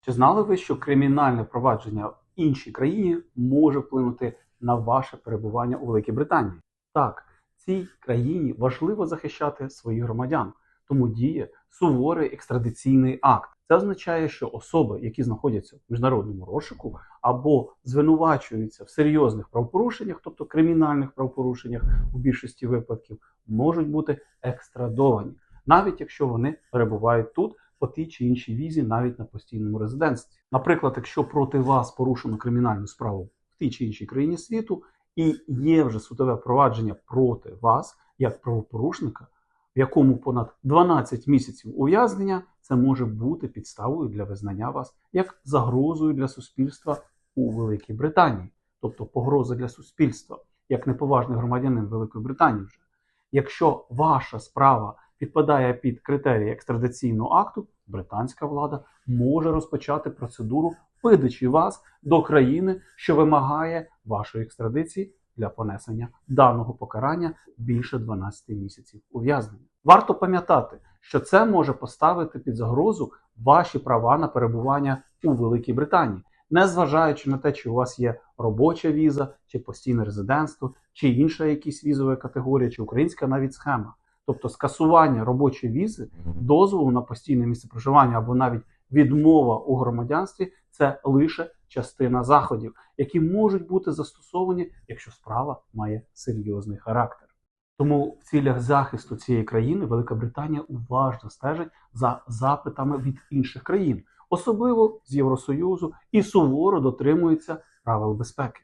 Чи знали ви, що кримінальне провадження в іншій країні може вплинути на ваше перебування у Великій Британії? Так, цій країні важливо захищати своїх громадян, тому діє суворий екстрадиційний акт. Це означає, що особи, які знаходяться в міжнародному розшуку або звинувачуються в серйозних правопорушеннях, тобто кримінальних правопорушеннях у більшості випадків, можуть бути екстрадовані, навіть якщо вони перебувають тут по тій чи іншій візі, навіть на постійному резидентстві. Наприклад, якщо проти вас порушено кримінальну справу в тій чи іншій країні світу, і є вже судове провадження проти вас як правопорушника, в якому понад 12 місяців ув'язнення, це може бути підставою для визнання вас як загрозою для суспільства у Великій Британії, тобто погроза для суспільства, як неповажний громадянин Великої Британії вже. Якщо ваша справа підпадає під критерії екстрадиційного акту, британська влада може розпочати процедуру видачі вас до країни, що вимагає вашої екстрадиції для понесення даного покарання більше 12 місяців ув'язнення. Варто пам'ятати, що це може поставити під загрозу ваші права на перебування у Великій Британії, незважаючи на те, чи у вас є робоча віза, чи постійне резидентство, чи інша якісь візова категорія, чи українська навіть схема. Тобто скасування робочої візи, дозволу на постійне місце проживання або навіть відмова у громадянстві це лише частина заходів, які можуть бути застосовані, якщо справа має серйозний характер. Тому в цілях захисту цієї країни Велика Британія уважно стежить за запитами від інших країн, особливо з Євросоюзу, і суворо дотримується правил безпеки.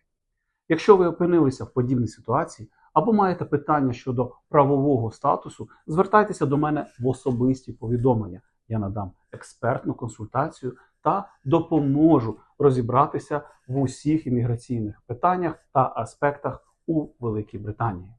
Якщо ви опинилися в подібній ситуації або маєте питання щодо правового статусу, звертайтеся до мене в особисті повідомлення. Я надам експертну консультацію та допоможу розібратися в усіх імміграційних питаннях та аспектах у Великій Британії.